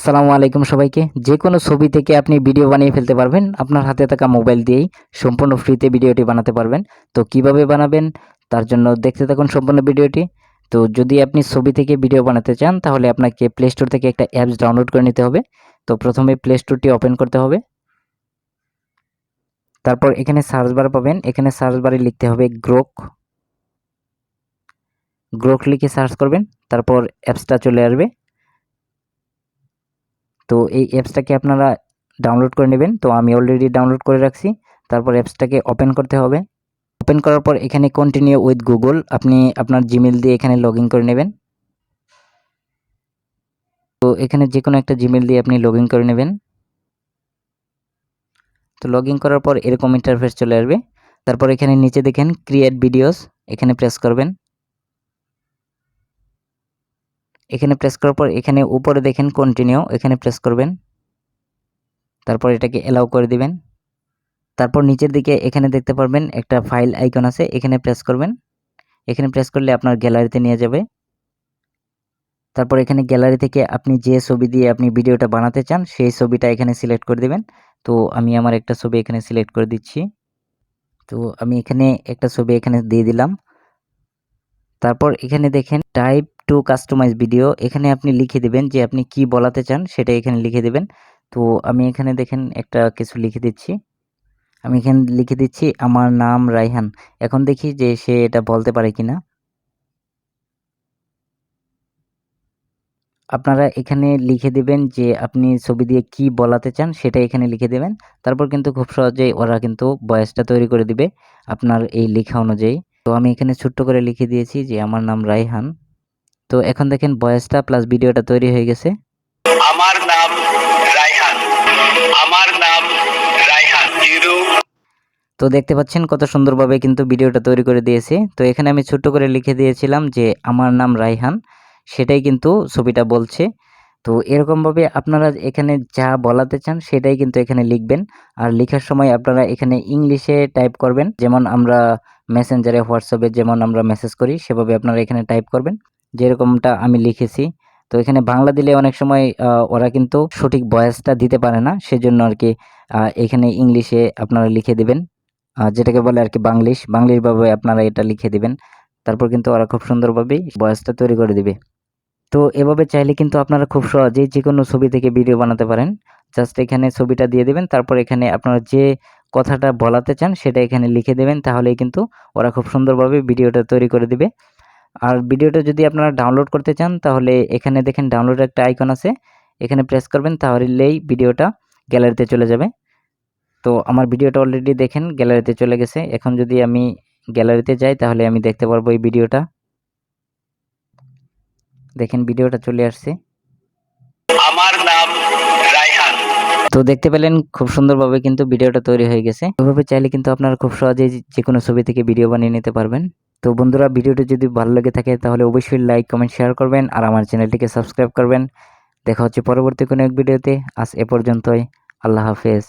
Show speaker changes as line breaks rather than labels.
আসসালামু আলাইকুম সবাইকে। যে কোনো ছবি থেকে আপনি ভিডিও বানিয়ে ফেলতে পারবেন। আপনার হাতে থাকা মোবাইল দিয়েই সম্পূর্ণ ফ্রিতে ভিডিওটি বানাতে পারবেন। তো কীভাবে বানাবেন? তার জন্য দেখতে থাকুন সম্পূর্ণ ভিডিওটি। তো যদি আপনি ছবি থেকে ভিডিও বানাতে চান, তাহলে আপনাকে প্লে স্টোর থেকে একটা অ্যাপস ডাউনলোড করে নিতে হবে। তো প্রথমে প্লে স্টোরটি ওপেন করতে হবে। তারপর এখানে সার্চ বার পাবেন। এখানে সার্চ বারে লিখতে হবে গ্রোক গ্রোক লিখে সার্চ করবেন। তারপর অ্যাপসটা চলে আসবে। তো এই অ্যাপসটাকে আপনারা ডাউনলোড করে নেবেন। তো আমি অলরেডি ডাউনলোড করে রাখছি। তারপর অ্যাপসটাকে ওপেন করতে হবে। ওপেন করার পর এখানে কন্টিনিউ উইথ গুগল আপনি আপনার জিমেল দিয়ে এখানে লগ করে নেবেন। তো এখানে যে কোনো একটা জিমেল দিয়ে আপনি লগ করে নেবেন। তো লগ করার পর এরকম ইন্টারফেস চলে আসবে। তারপর এখানে নিচে দেখেন ক্রিয়েট ভিডিওস এখানে প্রেস করবেন। এখানে প্রেস করার পর এখানে উপরে দেখেন কন্টিনিউ এখানে প্রেস করবেন। তারপর এটাকে এলাও করে দিবেন। তারপর নিচের দিকে এখানে দেখতে পারবেন একটা ফাইল আইকন আছে, এখানে প্রেস করবেন। এখানে প্রেস করলে আপনার গ্যালারিতে নিয়ে যাবে। তারপর এখানে গ্যালারি থেকে আপনি যে ছবি দিয়ে আপনি ভিডিওটা বানাতে চান, সেই ছবিটা এখানে সিলেক্ট করে দিবেন। তো আমি আমার একটা ছবি এখানে সিলেক্ট করে দিচ্ছি। তো আমি এখানে একটা ছবি এখানে দিয়ে দিলাম। তারপর এখানে দেখেন টাইপ টু কাস্টমাইজ ভিডিও এখানে আপনি লিখে দেবেন যে আপনি কি বলাতে চান, সেটা এখানে লিখে দেবেন। তো আমি এখানে দেখেন একটা কিছু লিখে দিচ্ছি। আমি এখানে লিখে দিচ্ছি, আমার নাম রাইহান। এখন দেখি যে সে এটা বলতে পারে কিনা। আপনারা এখানে লিখে দেবেন যে আপনি ছবি দিয়ে কি বলাতে চান, সেটা এখানে লিখে দেবেন। তারপর কিন্তু খুব সহজেই ওরা কিন্তু বয়সটা তৈরি করে দিবে, আপনার এই লেখা অনুযায়ী। তো আমি এখানে ছোট্ট করে লিখে দিয়েছি যে, আমার নাম রাইহান। তো এখন দেখেন ভয়েসটা প্লাস ভিডিওটা তৈরি হয়ে গেছে।
আমার নাম রায়হান। আমার নাম রায়হান জিরো।
তো দেখতে পাচ্ছেন কত সুন্দরভাবে কিন্তু ভিডিওটা তৈরি করে দিয়েছে। তো এখানে আমি ছোট্ট করে লিখে দিয়েছিলাম যে আমার নাম রাইহান সেটাই কিন্তু ছবিটা বলছে। তো এরকমভাবে আপনারা এখানে যা বলাতে চান সেটাই কিন্তু এখানে লিখবেন। আর লেখার সময় আপনারা এখানে ইংলিশে টাইপ করবেন। যেমন আমরা মেসেঞ্জারে হোয়াটসঅ্যাপে যেমন আমরা মেসেজ করি সেভাবে আপনারা এখানে টাইপ করবেন। যেরকমটা আমি লিখেছি। তো এখানে বাংলা দিলে অনেক সময় ওরা কিন্তু সঠিক ভয়েসটা দিতে পারে না। সেজন্য আর কি এখানে ইংলিশে আপনারা লিখে দেবেন। যেটাকে বলে আর কি বাংলিশ। বাংলিশভাবে আপনারা এটা লিখে দিবেন। তারপর কিন্তু ওরা খুব সুন্দরভাবেই ভয়েসটা তৈরি করে দিবে। তো এভাবে চাইলে কিন্তু আপনারা খুব সহজেই যে কোনো ছবি থেকে ভিডিও বানাতে পারেন। জাস্ট এখানে ছবিটা দিয়ে দেবেন। তারপর এখানে আপনারা যে কথাটা বলাতে চান সেটা এখানে লিখে দেবেন। তাহলেই কিন্তু ওরা খুব সুন্দরভাবে ভিডিওটা তৈরি করে দিবে। আর ভিডিওটা যদি আপনারা ডাউনলোড করতে চান তাহলে এখানে দেখেন ডাউনলোড একটা আইকন আছে। এখানে প্রেস করবেন তাহলেই ভিডিওটা গ্যালারিতে চলে যাবে। তো আমার ভিডিওটা অলরেডি দেখেন গ্যালারিতে চলে গেছে। এখন যদি আমি গ্যালারিতে যাই তাহলে আমি দেখতে পারব এই ভিডিওটা। দেখেন ভিডিওটা চলে আসছে।
আমার নাম রায়হান।
তো দেখতে পেলেন খুব সুন্দরভাবে কিন্তু ভিডিওটা তৈরি হয়ে গেছে। এভাবে চাইলে কিন্তু আপনারা খুব সহজেই যে কোনো ছবি থেকে ভিডিও বানিয়ে নিতে পারবেন। তো বন্ধুরা, ভিডিওটি যদি ভালো লেগে থাকে, তাহলে অবশ্যই লাইক কমেন্ট শেয়ার করবেন আর আমার চ্যানেলটিকে সাবস্ক্রাইব করবেন। দেখা হচ্ছে পরবর্তী কোনো এক ভিডিওতে। আজ এ পর্যন্তই। আল্লাহ হাফেজ।